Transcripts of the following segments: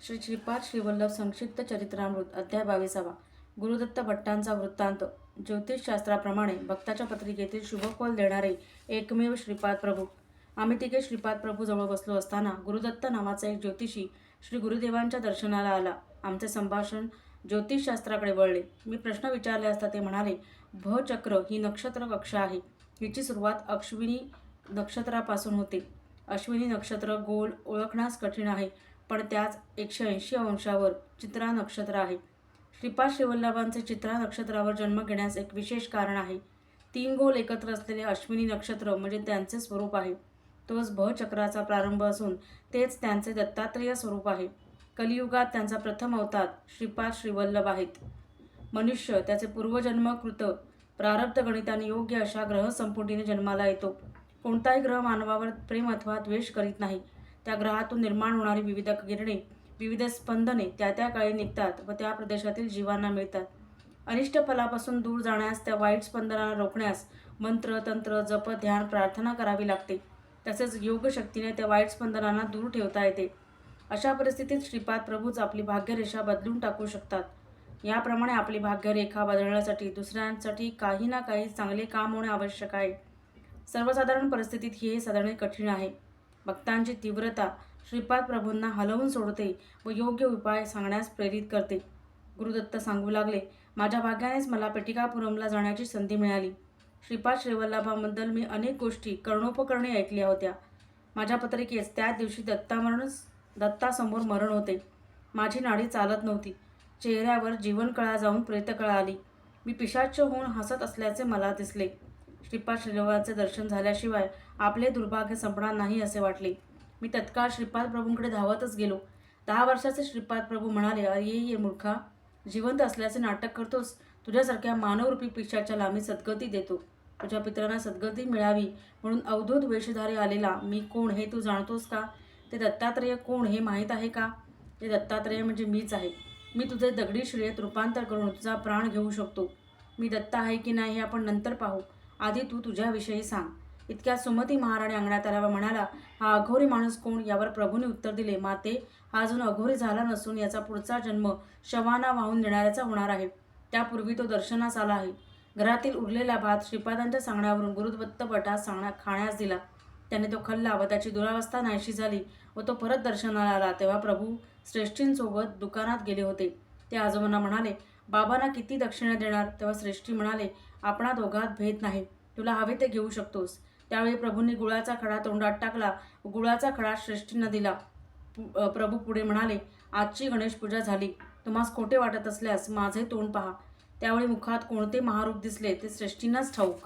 श्री श्रीपाद श्रीवल्लभ संक्षिप्त चरित्रामृत अध्याय बावीसावा. गुरुदत्त भट्टांचा वृत्तांत. ज्योतिषशास्त्राप्रमाणे भक्ताच्या पत्रिकेतील शुभफल देणारे एकमेव श्रीपाद प्रभू. आम्ही तिघे श्रीपाद प्रभू जवळ बसलो असताना गुरुदत्त नावाचा एक ज्योतिषी श्री गुरुदेवांच्या दर्शनाला आला. आमचे संभाषण ज्योतिषशास्त्राकडे वळले. मी प्रश्न विचारले असता ते म्हणाले भचक्र ही नक्षत्र कक्ष आहे. हिची सुरुवात अश्विनी नक्षत्रापासून होते. अश्विनी नक्षत्र गोल ओळखण्यास कठीण आहे. पण त्याच एकशे ऐंशी अंशावर चित्रा नक्षत्र आहे. श्रीपाद श्रीवल्लभांचे चित्रा नक्षत्रावर जन्म घेण्यास एक विशेष कारण आहे. तीन गोल एकत्र असलेले अश्विनी नक्षत्र म्हणजे त्यांचे स्वरूप आहे. तोच भचक्राचा प्रारंभ असून तेच त्यांचे दत्तात्रेय स्वरूप आहे. कलियुगात त्यांचा प्रथम अवतार श्रीपाद श्रीवल्लभ आहेत. मनुष्य त्याचे पूर्वजन्म कृत प्रारब्ध गणिताने योग्य अशा ग्रह संपुटीने जन्माला येतो. कोणताही ग्रह मानवावर प्रेम अथवा द्वेष करीत नाही. त्या ग्रहातून निर्माण होणारी विविध किरणे विविध स्पंदने त्या त्या काळी निघतात व त्या प्रदेशातील जीवांना मिळतात. अनिष्ट फलापासून दूर जाण्यास त्या वाईट स्पंदनाला रोखण्यास मंत्र तंत्र जप ध्यान प्रार्थना करावी लागते. तसेच योगशक्तीने त्या वाईट स्पंदनांना दूर ठेवता येते. अशा परिस्थितीत श्रीपाद प्रभूच आपली भाग्यरेषा बदलून टाकू शकतात. याप्रमाणे आपली भाग्यरेखा बदलण्यासाठी दुसऱ्यांसाठी काही ना काही चांगले काम होणे आवश्यक आहे. सर्वसाधारण परिस्थितीत हे साधणे कठीण आहे. भक्तांची तीव्रता श्रीपाद प्रभूंना हलवून सोडते व योग्य उपाय सांगण्यास प्रेरित करते. गुरुदत्त सांगू लागले माझ्या भाग्यानेच मला पेटिकापुरमला जाण्याची संधी मिळाली. श्रीपाद श्रीवल्लभाबद्दल मी अनेक गोष्टी कर्णोपकरणे ऐकल्या होत्या. माझ्या पत्रिकेस त्याच दिवशी दत्तामरणच दत्तासमोर मरण होते. माझी नाडी चालत नव्हती. चेहऱ्यावर जीवनकळा जाऊन प्रेतकळा आली. मी पिशाच होऊन हसत असल्याचे मला दिसले. श्रीपाद श्रीदेवांचे दर्शन झाल्याशिवाय आपले दुर्भाग्य संपणार नाही असे वाटले. मी तत्काळ श्रीपाद प्रभूंकडे धावतच गेलो. दहा वर्षाचे श्रीपाद प्रभू म्हणाले अरे ये मूर्खा जिवंत असल्याचे नाटक करतोस. तुझ्यासारख्या मानवरूपी पिशाच्या लांबी सद्गती देतो. तुझ्या पित्रांना सद्गती मिळावी म्हणून अवधूत वेषधारी आलेला मी कोण हे तू जाणतोस का? ते दत्तात्रेय कोण हे माहीत आहे का? ते दत्तात्रेय म्हणजे मीच आहे. मी तुझे दगडी श्रेयत रूपांतर करून तुझा प्राण घेऊ शकतो. मी दत्ता आहे की नाही हे आपण नंतर पाहू. आधी तू तुझ्याविषयी सांग. इतक्या सुमती महाराणी अंगणात आला व म्हणाला हा अघोरी माणूस कोण? यावर प्रभूने उत्तर दिले. माते हा अजून अघोरी झाला नसून याचा पुढचा जन्म शवाना वाहून देणाऱ्याचा होणार आहे. त्यापूर्वी तो दर्शनास आला आहे. घरातील उरलेला भात श्रीपादांच्या सांगण्यावरून गुरुदत्त भटास सांगण्या खाण्यास दिला. त्याने तो खल्ला व त्याची दुरावस्था नाहीशी झाली व तो परत दर्शनाला आला. तेव्हा प्रभू श्रेष्ठींसोबत दुकानात गेले होते. ते आजोबांना म्हणाले बाबांना किती दक्षिणा देणार? तेव्हा श्रेष्ठी म्हणाले आपणा दोघात भेद नाही. तुला हवे ते घेऊ शकतोस. त्यावेळी प्रभूंनी गुळाचा खडा तोंडात टाकला. गुळाचा खडा श्रेष्ठींना दिला. प्रभू पुढे म्हणाले आजची गणेश पूजा झाली. तुम्हास खोटे वाटत असल्यास माझे तोंड पहा. त्यावेळी मुखात कोणते महारूप दिसले ते श्रेष्ठींनाच ठाऊक.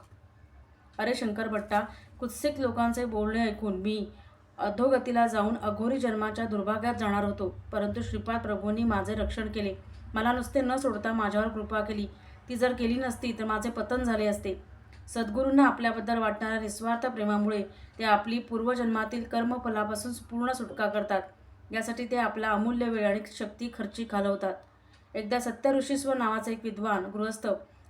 अरे शंकर भट्टा कुत्सिक लोकांचे बोलणे ऐकून मी अधोगतीला जाऊन अघोरी जन्माच्या दुर्भाग्यात जाणार होतो. परंतु श्रीपाद प्रभूंनी माझे रक्षण केले. मला नुसते न सोडता माझ्यावर कृपा केली. ती जर केली नसती तर माझे पतन झाले असते. सद्गुरूंना आपल्याबद्दल वाटणाऱ्या निस्वार्थ प्रेमामुळे ते आपली पूर्वजन्मातील कर्मफलापासून पूर्ण सुटका करतात. यासाठी ते आपला अमूल्य वेळ आणि शक्ती खर्ची घालवतात एकदा सत्यऋषीस्वर नावाचा एक विद्वान गृहस्थ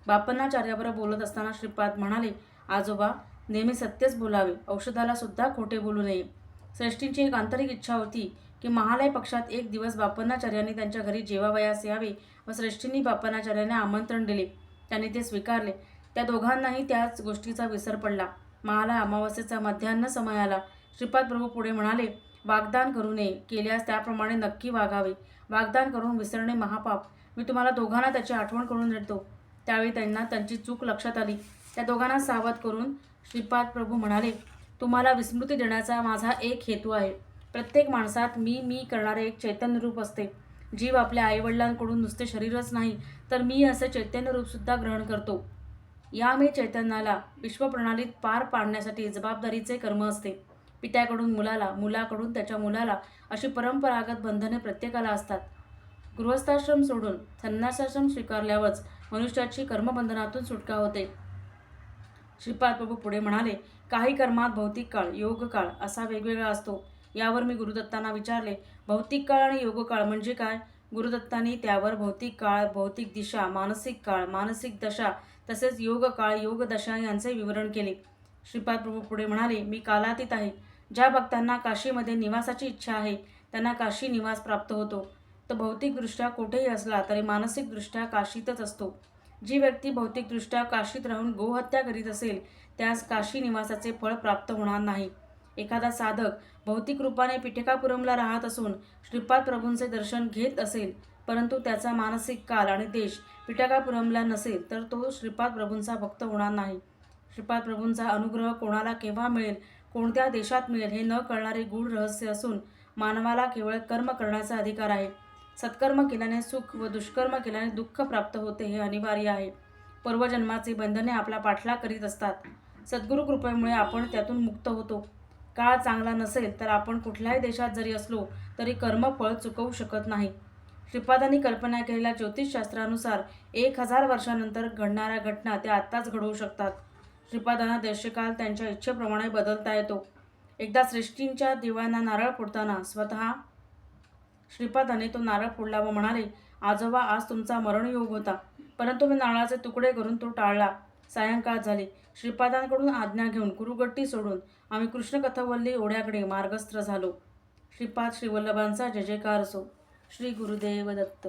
बापन्नाचार्याबरोबर बोलत असताना श्रीपाद म्हणाले आजोबा नेहमी सत्यच बोलावे. औषधाला सुद्धा खोटे बोलू नये. श्रेष्ठींची एक आंतरिक इच्छा होती. की महालय पक्षात एक दिवस बापन्नाचार्यांनी त्यांच्या घरी जेवावयास यावे व श्रेष्ठींनी बापन्नाचार्यांना आमंत्रण दिले. त्यांनी ते स्वीकारले. त्या दोघांनाही त्याच गोष्टीचा विसर पडला. महालय अमावस्येचा मध्यान्ह समय आला. श्रीपाद प्रभू पुढे म्हणाले वागदान करू नये. केल्यास त्याप्रमाणे नक्की वागावे. वागदान करून विसरणे महापाप. मी तुम्हाला दोघांना त्याची आठवण करून देतो. त्यावेळी त्यांना त्यांची चूक लक्षात आली. त्या दोघांना सावध करून श्रीपाद प्रभू म्हणाले तुम्हाला विस्मृती देण्याचा माझा एक हेतू आहे. प्रत्येक माणसात मी मी करणारे एक चैतन्य रूप असते. जीव आपल्या आईवडिलांकडून नुसते शरीरच नाही तर मी असे चैतन्य रूपसुद्धा ग्रहण करतो. या मी चैतन्याला विश्वप्रणालीत पार पाडण्यासाठी जबाबदारीचे कर्म असते. पित्याकडून मुलाला मुलाकडून त्याच्या मुलाला अशी परंपरागत बंधने प्रत्येकाला असतात. गृहस्थाश्रम सोडून संन्यासाश्रम स्वीकारल्यावरच मनुष्याची कर्मबंधनातून सुटका होते. श्रीपाद प्रभू पुढे म्हणाले काही कर्मात भौतिक काळ योग काळ असा वेगवेगळा असतो. यावर मी गुरुदत्तांना विचारले भौतिक काळ आणि योग काळ म्हणजे काय? गुरुदत्तांनी त्यावर भौतिक काळ भौतिक दिशा मानसिक काळ मानसिक दशा तसेच योग काळ योग दशा यांचे विवरण केले. श्रीपाद प्रभू पुढे म्हणाले मी कालातीत आहे. ज्या भक्तांना काशीमध्ये निवासाची इच्छा आहे त्यांना काशी निवास प्राप्त होतो. तर भौतिकदृष्ट्या कुठेही असला तरी मानसिकदृष्ट्या काशीतच असतो. जी व्यक्ती भौतिकदृष्ट्या काशीत राहून गोहत्या करीत असेल त्यास काशी निवासाचे फळ प्राप्त होणार नाही. एखादा साधक भौतिक रूपाने पिठकापुरमला राहत असून श्रीपाद प्रभूंचे दर्शन घेत असेल परंतु त्याचा मानसिक काल आणि देश पिठकापुरमला नसेल तर तो श्रीपाद प्रभूंचा भक्त होणार नाही. श्रीपाद प्रभूंचा अनुग्रह कोणाला केव्हा मिळेल कोणत्या देशात मिळेल हे न कळणारे गूढ रहस्य असून मानवाला केवळ कर्म करण्याचा अधिकार आहे. सत्कर्म केल्याने सुख व दुष्कर्म केल्याने दुःख प्राप्त होते हे अनिवार्य आहे. पूर्वजन्माचे बंधने आपला पाठलाग करीत असतात. सद्गुरू कृपेमुळे आपण त्यातून मुक्त होतो. काळ चांगला नसेल तर आपण कुठल्याही देशात जरी असलो तरी कर्मफळ चुकवू शकत नाही. श्रीपादांनी कल्पना केलेल्या ज्योतिषशास्त्रानुसार एक हजार वर्षानंतर घडणाऱ्या घटना त्या आत्ताच घडवू शकतात. श्रीपादांना देशकाल त्यांच्या इच्छेप्रमाणे बदलता येतो. एकदा सृष्टींच्या दिव्यांना नारळ फोडताना स्वतः श्रीपादाने तो नारळ फोडला व म्हणाले आजोबा आज तुमचा मरणयोग होता. परंतु मी नारळाचे तुकडे करून तो टाळला. सायंकाळ झाली. श्रीपादांकडून आज्ञा घेऊन कुरुगट्टी सोडून आम्ही कृष्णकथावल्ली ओढ्याकडे मार्गस्थ झालो. श्रीपाद श्रीवल्लभांचा जय जयकार असो. श्री गुरुदेव दत्त